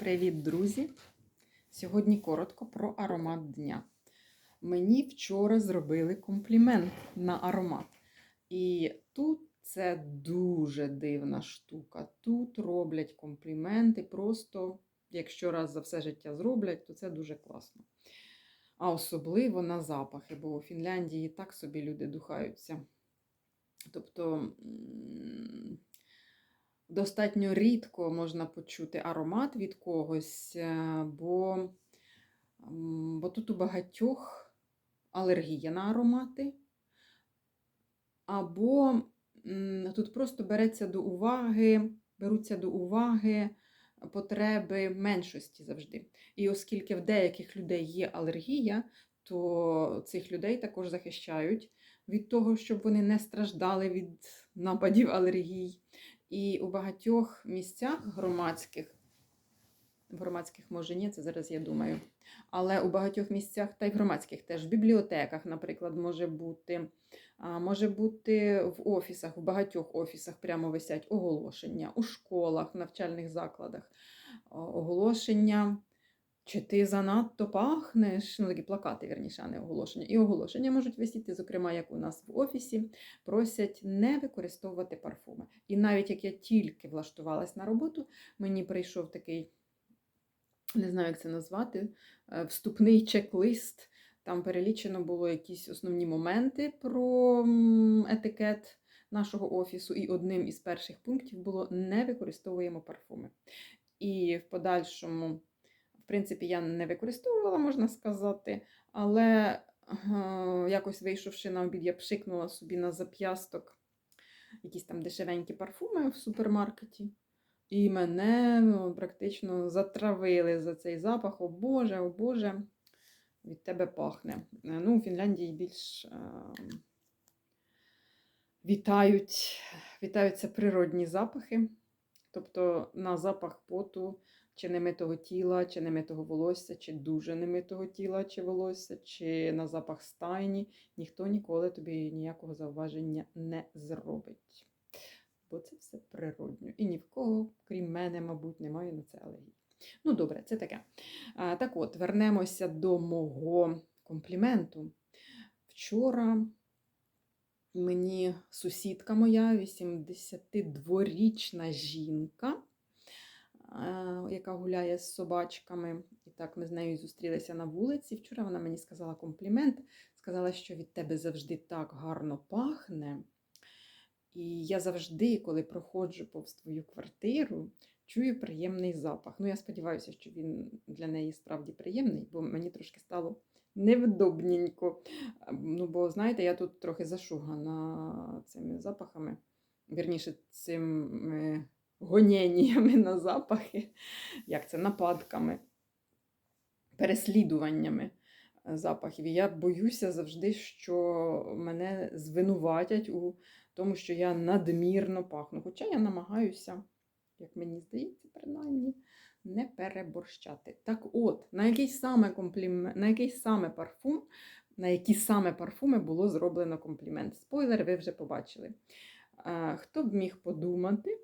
Привіт, друзі! Сьогодні коротко про аромат дня. Мені вчора зробили комплімент на аромат. І тут це дуже дивна штука. Тут роблять компліменти, просто, якщо раз за все життя зроблять, то це дуже класно. А особливо на запахи, бо у Фінляндії так собі люди духаються. Тобто. Достатньо рідко можна почути аромат від когось, е, бо, бо тут у багатьох алергія на аромати, або тут просто береться до уваги, беруться до уваги потреби меншості завжди. І оскільки в деяких людей є алергія, то цих людей також захищають від того, щоб вони не страждали від нападів алергій. І у багатьох місцях громадських, в громадських може ні, це зараз я думаю. Але у багатьох місцях, та й громадських теж, в бібліотеках, наприклад, може бути, може бути в офісах, в багатьох офісах прямо висять оголошення, у школах, навчальних закладах, оголошення. Чи ти занадто пахнеш? Ну, такі плакати, вірніше, а не оголошення. І оголошення можуть висіти, зокрема, як у нас в офісі, просять не використовувати парфуми. І навіть як я тільки влаштувалась на роботу, мені прийшов такий, не знаю, як це назвати, е, вступний чек-лист. Там перелічено було якісь основні моменти про етикет нашого офісу, і одним із перших пунктів було не використовуємо парфуми. І в подальшому, принципі, я не використовувала, можна сказати, але якось вийшовши на обід, я пшикнула собі на зап'ясток якісь там дешевенькі парфуми в супермаркеті. І мене ну, практично затравили за цей запах. О Боже, о Боже, від тебе пахне. Е, Ну, у Фінляндії більш е, вітають, вітаються природні запахи. Тобто на запах поту, чи немитого тіла, чи немитого волосся, чи дуже немитого тіла, чи волосся, чи на запах стайні, ніхто ніколи тобі ніякого зауваження не зробить. Бо це все природньо. І ні в кого, крім мене, мабуть, немає на це алергії. Ну, добре, це таке. А, так от, вернемося до мого компліменту. Вчора мені сусідка моя, 82-річна жінка, яка гуляє з собачками. І так ми з нею зустрілися на вулиці. Вчора вона мені сказала комплімент, сказала, що від тебе завжди так гарно пахне. І я завжди, коли проходжу повз твою квартиру, чую приємний запах. Ну, я сподіваюся, що він для неї справді приємний, бо мені трошки стало невдобненько. Ну, бо, знаєте, я тут трохи зашугана цими запахами, вірніше, цими гоніннями на запахи, як це, нападками, переслідуваннями запахів. І я боюся завжди, що мене звинуватять у тому, що я надмірно пахну. Хоча я намагаюся, як мені здається, принаймні, не переборщати. Так от, на який саме комплімент, на який саме парфум, на які саме парфуми було зроблено комплімент. Спойлер, ви вже побачили. Хто б міг подумати,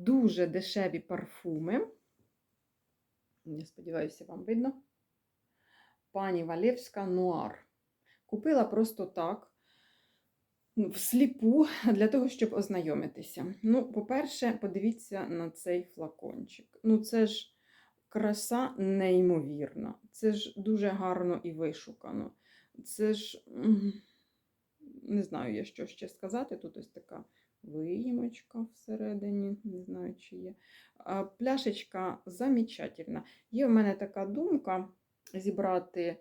дуже дешеві парфуми. Я сподіваюся, вам видно. Пані Валєвська Нуар. Купила просто так, ну, всліпу, для того, щоб ознайомитися. Ну, по-перше, подивіться на цей флакончик. Ну, це ж краса неймовірна. Це ж дуже гарно і вишукано. Це ж, не знаю, я що ще сказати. Тут ось така виїмочка всередині, не знаю, чи є. Пляшечка замечательна. Є в мене така думка зібрати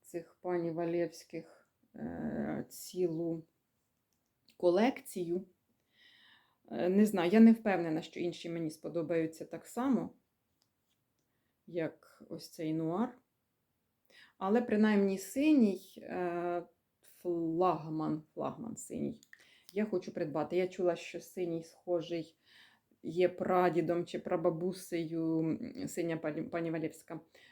цих пані Валєвських е, цілу колекцію. Е, Не знаю, я не впевнена, що інші мені сподобаються так само, як ось цей нуар. Але принаймні синій е, флагман, флагман синій. Я хочу придбати. Я чула, що синій схожий є прадідом чи прабабусею синя пані, пані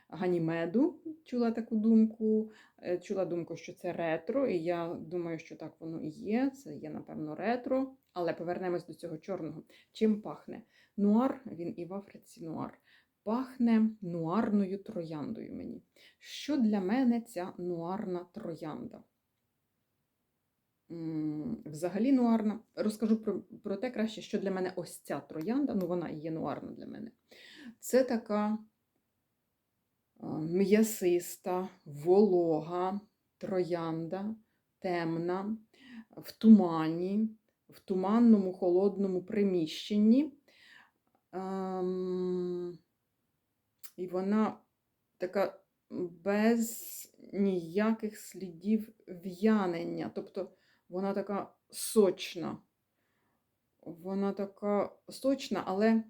Ганімеду. Чула таку думку. Е, Чула думку, що це ретро, і я думаю, що так воно і є. Це є, напевно, ретро. Але повернемось до цього чорного. Чим пахне? Нуар, він і в Африці нуар. пахне нуарною трояндою мені. Що для мене ця нуарна троянда? Взагалі нуарна. Розкажу про, про те краще, що для мене ось ця троянда, ну вона і є нуарна для мене. Це така м'ясиста, волога, троянда, темна, в тумані, в туманному холодному приміщенні. Ем, І вона така без ніяких слідів в'янення. Тобто вона така сочна. Вона така сочна, але,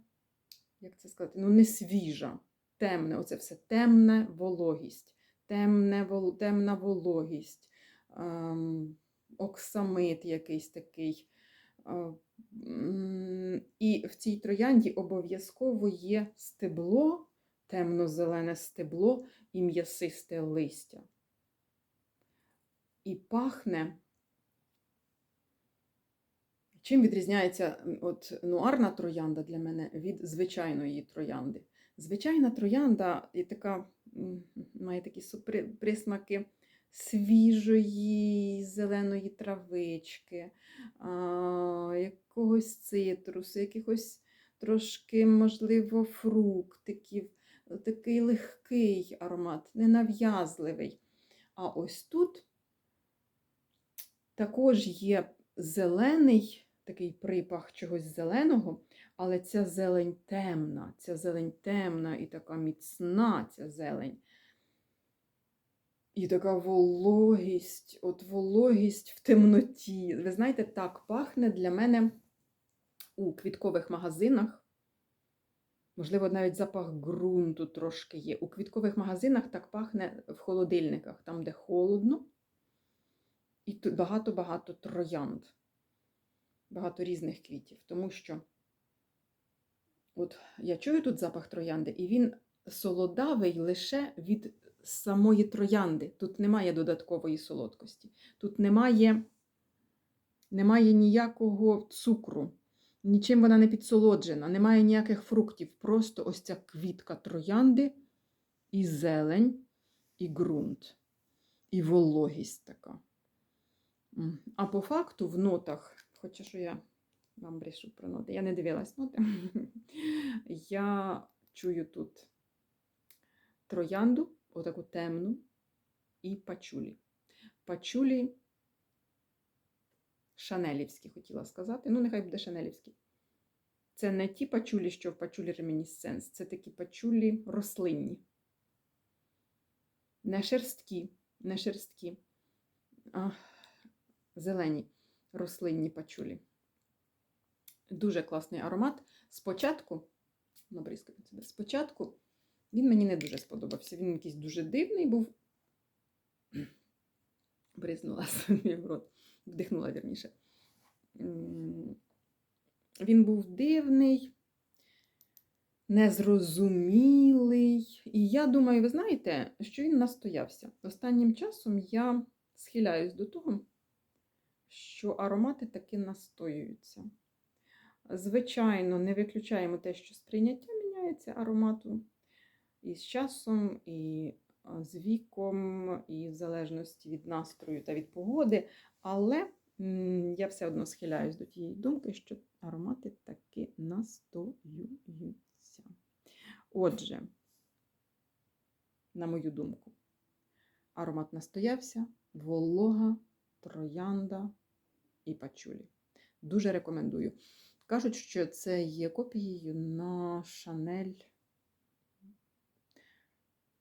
як це сказати, ну не свіжа, темне. Оце все темне вологість, темне, вол- темна вологість, ем, оксамит якийсь такий. Е, І в цій троянді обов'язково є стебло, темно-зелене стебло і м'ясисте листя. І пахне. Чим відрізняється от, нуарна троянда для мене від звичайної троянди? Звичайна троянда і така, має такі присмаки свіжої зеленої травички, якогось цитрусу, якихось трошки, можливо, фруктиків. Такий легкий аромат, ненав'язливий. А ось тут також є зелений такий припах чогось зеленого, але ця зелень темна, ця зелень темна і така міцна ця зелень. І така вологість, от вологість в темноті. Ви знаєте, так пахне для мене у квіткових магазинах. Можливо, навіть запах ґрунту трошки є. У квіткових магазинах так пахне в холодильниках, там, де холодно, і багато-багато троянд, багато різних квітів. Тому що от я чую тут запах троянди, і він солодавий лише від самої троянди. Тут немає додаткової солодкості. Тут немає, немає ніякого цукру. Нічим вона не підсолоджена, немає ніяких фруктів. Просто ось ця квітка троянди, і зелень, і ґрунт, і вологість така. А по факту в нотах, хоча що я вам брешу про ноти, я не дивилась ноти, я чую тут троянду, отаку темну, і пачулі. Пачулі шанелівські, хотіла сказати. Ну, нехай буде шанелівські. Це не ті пачулі, що в пачулі ремінісценс, це такі пачулі рослинні. Не шерсткі, не шерсткі, а зелені рослинні пачулі. Дуже класний аромат. Спочатку, набризкаю себе, спочатку він мені не дуже сподобався. Він якийсь дуже дивний був. Бризнула собі в рот, вдихнула вірніше. Він був дивний, незрозумілий. І я думаю, ви знаєте, що він настоявся. Останнім часом я схиляюсь до того, що аромати таки настоюються. Звичайно, не виключаємо те, що сприйняття міняється аромату і з часом, і з віком, і в залежності від настрою та від погоди. Але я все одно схиляюсь до тієї думки, що аромати таки настоюються. Отже, на мою думку, аромат настоявся, волога, троянда і пачулі. Дуже рекомендую. Кажуть, що це є копією на Шанель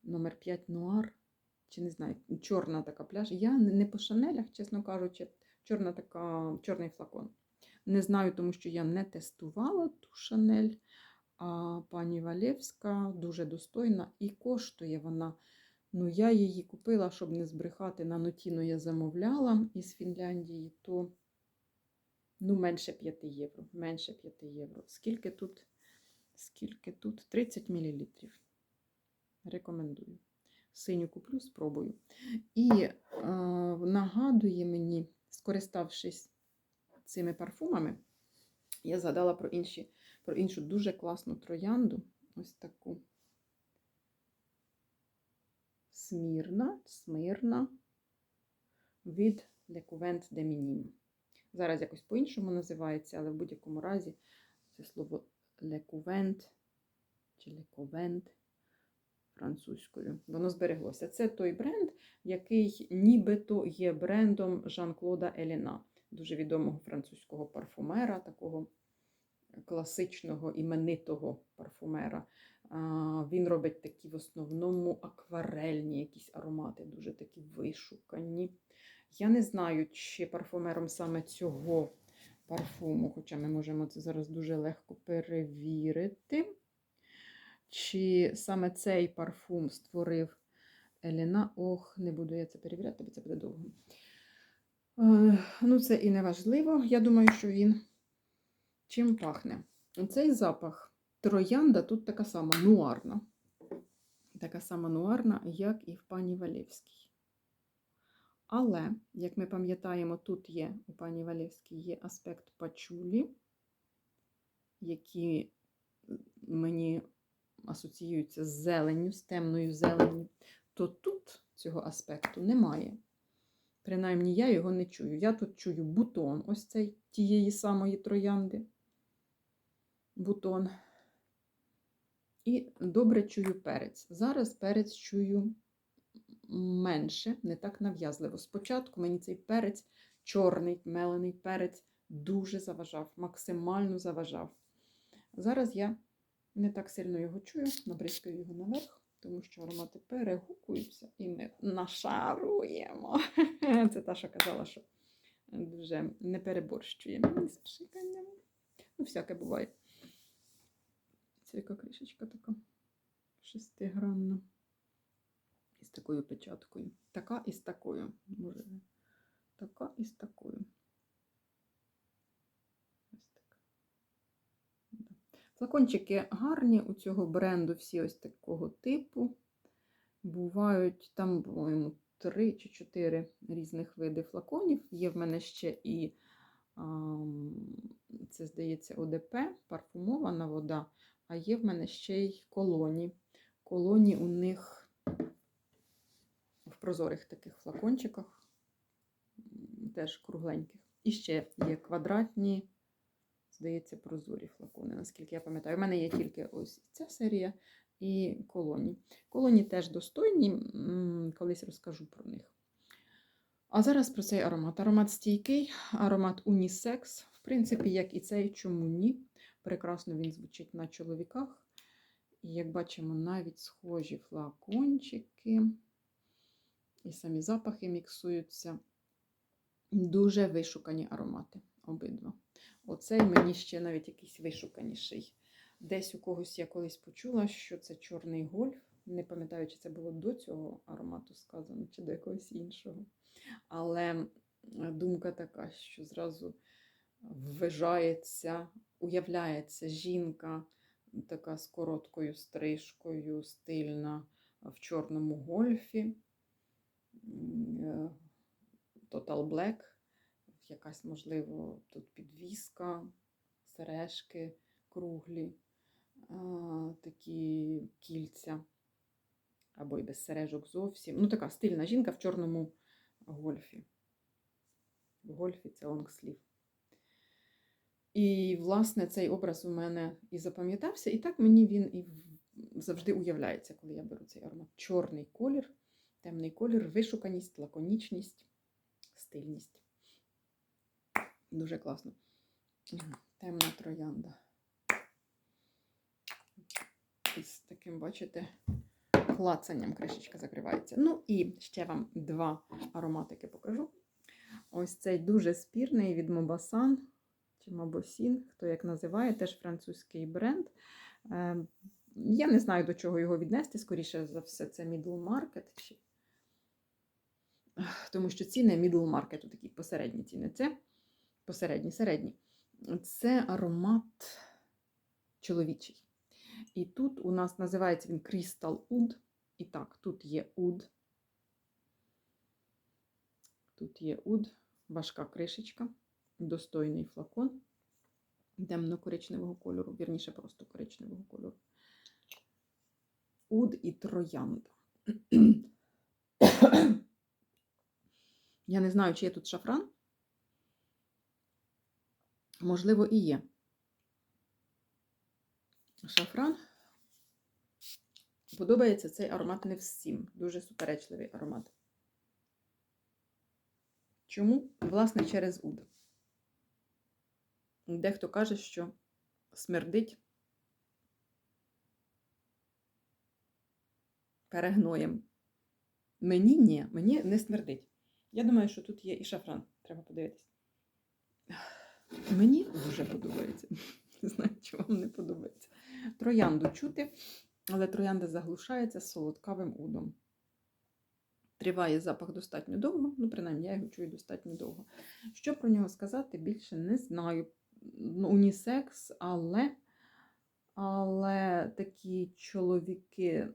номер 5 Нуар. Чи не знаю, чорна така пляж. Я не по шанелях, чесно кажучи, чорна така, чорний флакон. Не знаю, тому що я не тестувала ту шанель. А пані Валєвська дуже достойна і коштує вона. Ну, я її купила, щоб не збрехати на нотіно я замовляла із Фінляндії, то ну, менше 5 євро. Менше 5 євро. Скільки тут? Скільки тут? 30 мл. Рекомендую. Синю куплю, спробую. І е, нагадує мені, скориставшись цими парфумами, я згадала про, інші, про іншу дуже класну троянду. Ось таку Смірна, смирна від Лекувент де Мінім. Зараз якось по-іншому називається, але в будь-якому разі це слово лекувент чи лековент французькою. Воно збереглося. Це той бренд, який нібито є брендом Жан-Клода Еліна, дуже відомого французького парфумера, такого класичного іменитого парфумера. Він робить такі в основному акварельні якісь аромати, дуже такі вишукані. Я не знаю, чи парфумером саме цього парфуму, хоча ми можемо це зараз дуже легко перевірити. Чи саме цей парфум створив Еліна? Ох, не буду я це перевіряти, бо це буде довго. Е, Ну, це і не важливо. Я думаю, що він чим пахне. Цей запах троянда тут така сама нуарна. Така сама нуарна, як і в пані Валєвській. Але, як ми пам'ятаємо, тут є у пані Валєвській є аспект пачулі, які мені асоціюються з зеленню, з темною зеленню, то тут цього аспекту немає. Принаймні, я його не чую. Я тут чую бутон ось цей тієї самої троянди. Бутон. І добре чую перець. Зараз перець чую менше, не так нав'язливо. Спочатку мені цей перець, чорний мелений перець, дуже заважав, максимально заважав. Зараз я не так сильно його чую, набризкаю його наверх, тому що аромати перегукуються і ми нашаруємо. Це та, що казала, що дуже не переборщуємо з пшиканням. Ну, всяке буває. Це яка кришечка така шестигранна. І з такою печаткою. Така і з такою. Може, така і з такою. Ось так. Флакончики гарні у цього бренду, всі ось такого типу. Бувають там, по-моєму, три чи чотири різних види флаконів. Є в мене ще і, це, здається, ОДП, парфумована вода, а є в мене ще й колоні. Колоні у них прозорих таких флакончиках, теж кругленьких. І ще є квадратні, здається, прозорі флакони, наскільки я пам'ятаю. У мене є тільки ось ця серія і колоні. Колоні теж достойні, колись розкажу про них. А зараз про цей аромат. Аромат стійкий, аромат унісекс. В принципі, як і цей, чому ні. Прекрасно він звучить на чоловіках. І, як бачимо, навіть схожі флакончики. І самі запахи міксуються. Дуже вишукані аромати обидва. Оцей мені ще навіть якийсь вишуканіший. Десь у когось я колись почула, що це чорний гольф. Не пам'ятаю, чи це було до цього аромату сказано, чи до якогось іншого. Але думка така, що зразу ввижається, уявляється жінка така з короткою стрижкою, стильна в чорному гольфі. Total Black, якась, можливо, тут підвіска, сережки круглі, такі кільця, або й без сережок зовсім. Ну, така стильна жінка в чорному гольфі. В гольфі це лонгслів. І, власне, цей образ у мене і запам'ятався, і так мені він і завжди уявляється, коли я беру цей аромат. Чорний колір, темний колір, вишуканість, лаконічність, стильність. Дуже класно. Темна троянда. З таким, бачите, клацанням кришечка закривається. Ну і ще вам два ароматики покажу. Ось цей дуже спірний від Мобасан чи Мабосін, хто як називає, теж французький бренд. Ем, я не знаю, до чого його віднести, скоріше за все, це middle market. Тому що ціни middle market, такі посередні ціни. Це посередні, середні. Це аромат чоловічий. І тут у нас називається він Crystal Oud. І так, тут є уд. Тут є уд, важка кришечка, достойний флакон темно-коричневого кольору, вірніше, просто коричневого кольору. Уд і троянда. Я не знаю, чи є тут шафран. Можливо, і є. Шафран. Подобається цей аромат не всім. Дуже суперечливий аромат. Чому? Власне, через уд. Дехто каже, що смердить перегноєм. Мені ні, мені не смердить. Я думаю, що тут є і шафран. Треба подивитись. Мені дуже подобається. Не знаю, чи вам не подобається. Троянду чути, але троянда заглушається солодкавим удом. Триває запах достатньо довго, ну, принаймні, я його чую достатньо довго. Що про нього сказати, більше не знаю. Ну, Унісекс, але, але такі чоловіки,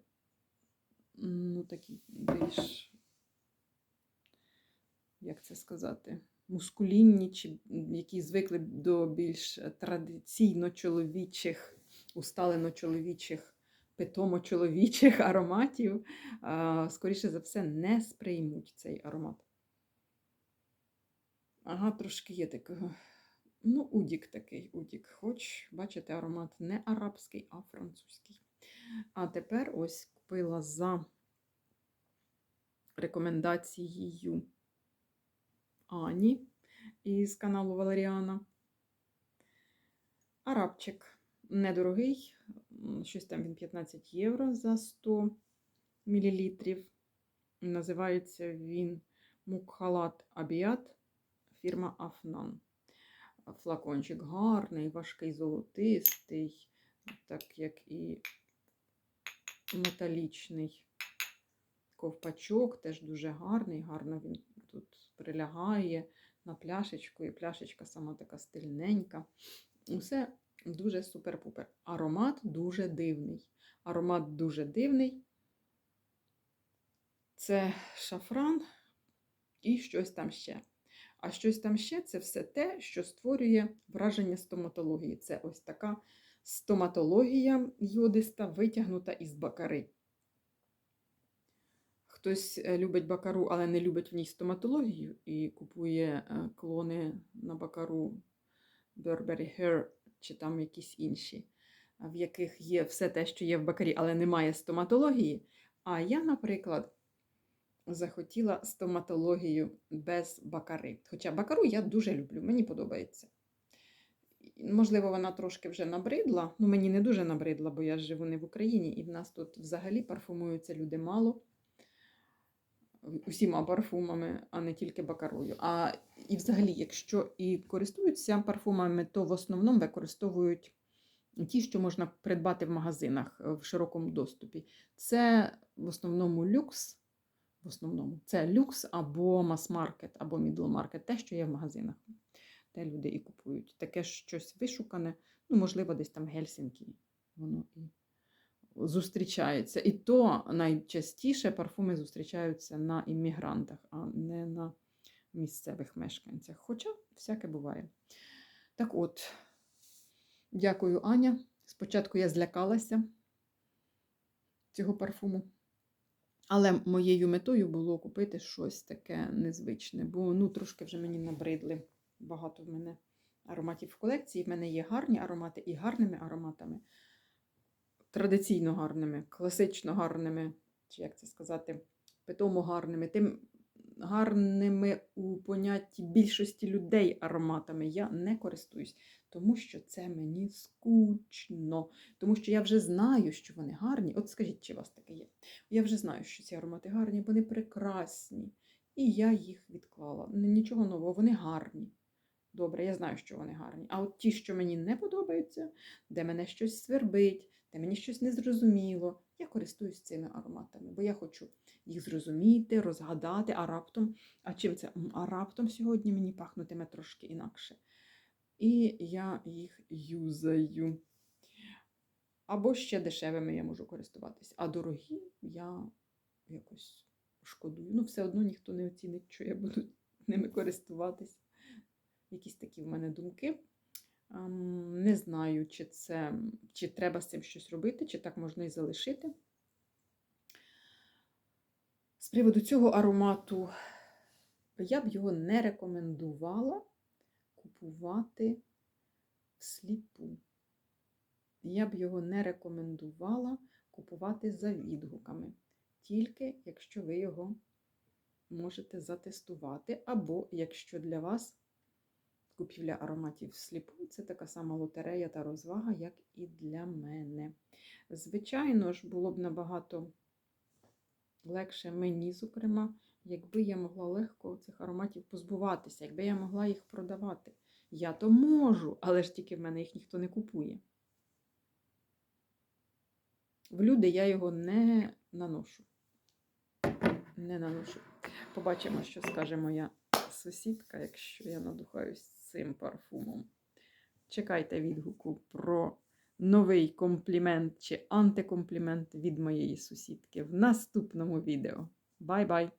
ну, такі більш, як це сказати, мускулінні, чи які звикли до більш традиційно чоловічих, усталено чоловічих, питомо чоловічих ароматів, скоріше за все, не сприймуть цей аромат. Ага, трошки є такого. Ну, удік такий, удік. Хоч, бачите, аромат не арабський, а французький. А тепер ось купила за рекомендацією Ані із каналу Валеріана. Арабчик недорогий, щось там він 15 євро за 100 мл. Називається він Мукхалат Абіат, фірма Афнан. Флакончик гарний, важкий, золотистий, так як і металічний ковпачок, теж дуже гарний, гарно він тут прилягає на пляшечку, і пляшечка сама така стильненька. Усе дуже супер-пупер. Аромат дуже дивний. Аромат дуже дивний. Це шафран і щось там ще. А щось там ще це все те, що створює враження стоматології. Це ось така стоматологія йодиста, витягнута із бакари. Хтось е, любить бакару, але не любить в ній стоматологію і купує е, клони на бакару Burberry Hair чи там якісь інші, в яких є все те, що є в бакарі, але немає стоматології. А я, наприклад, захотіла стоматологію без бакари. Хоча бакару я дуже люблю, мені подобається. Можливо, вона трошки вже набридла. Ну, мені не дуже набридла, бо я живу не в Україні, і в нас тут взагалі парфумуються люди мало. Усіма парфумами, а не тільки бакарою. А і взагалі, якщо і користуються парфумами, то в основному використовують ті, що можна придбати в магазинах е, в широкому доступі. Це в основному люкс, в основному це люкс або мас-маркет, або мідл-маркет, те, що є в магазинах. Те люди і купують. Таке щось вишукане, ну, можливо, десь там Гельсінкі воно і зустрічається. І то найчастіше парфуми зустрічаються на іммігрантах, а не на місцевих мешканцях. Хоча всяке буває. Так от, дякую, Аня. Спочатку я злякалася цього парфуму. Але моєю метою було купити щось таке незвичне, бо ну, трошки вже мені набридли. Багато в мене ароматів в колекції. В мене є гарні аромати і гарними ароматами традиційно гарними, класично гарними, чи як це сказати, питомо гарними, тим гарними у понятті більшості людей ароматами я не користуюсь, тому що це мені скучно. Тому що я вже знаю, що вони гарні. От скажіть, чи у вас таке є? Я вже знаю, що ці аромати гарні, вони прекрасні. І я їх відклала. Нічого нового, вони гарні. Добре, я знаю, що вони гарні. А от ті, що мені не подобаються, де мене щось свербить, де мені щось не зрозуміло, я користуюсь цими ароматами, бо я хочу їх зрозуміти, розгадати, а раптом, а чим це? А раптом сьогодні мені пахнутиме трошки інакше. І я їх юзаю. Або ще дешевими я можу користуватись. А дорогі я якось шкодую. Ну, все одно ніхто не оцінить, що я буду ними користуватись. Якісь такі в мене думки. Не знаю, чи це, чи треба з цим щось робити, чи так можна і залишити. З приводу цього аромату я б його не рекомендувала купувати всліпу. Я б його не рекомендувала купувати за відгуками, тільки якщо ви його можете затестувати, або якщо для вас купівля ароматів всліпу це така сама лотерея та розвага, як і для мене. Звичайно ж, було б набагато легше мені, зокрема, якби я могла легко цих ароматів позбуватися, якби я могла їх продавати. Я то можу, але ж тільки в мене їх ніхто не купує. В люди я його не наношу. Не наношу. Побачимо, що скаже моя сусідка, якщо я надухаюсь цим парфумом. Чекайте відгуку про новий комплімент чи антикомплімент від моєї сусідки в наступному відео. Бай-бай!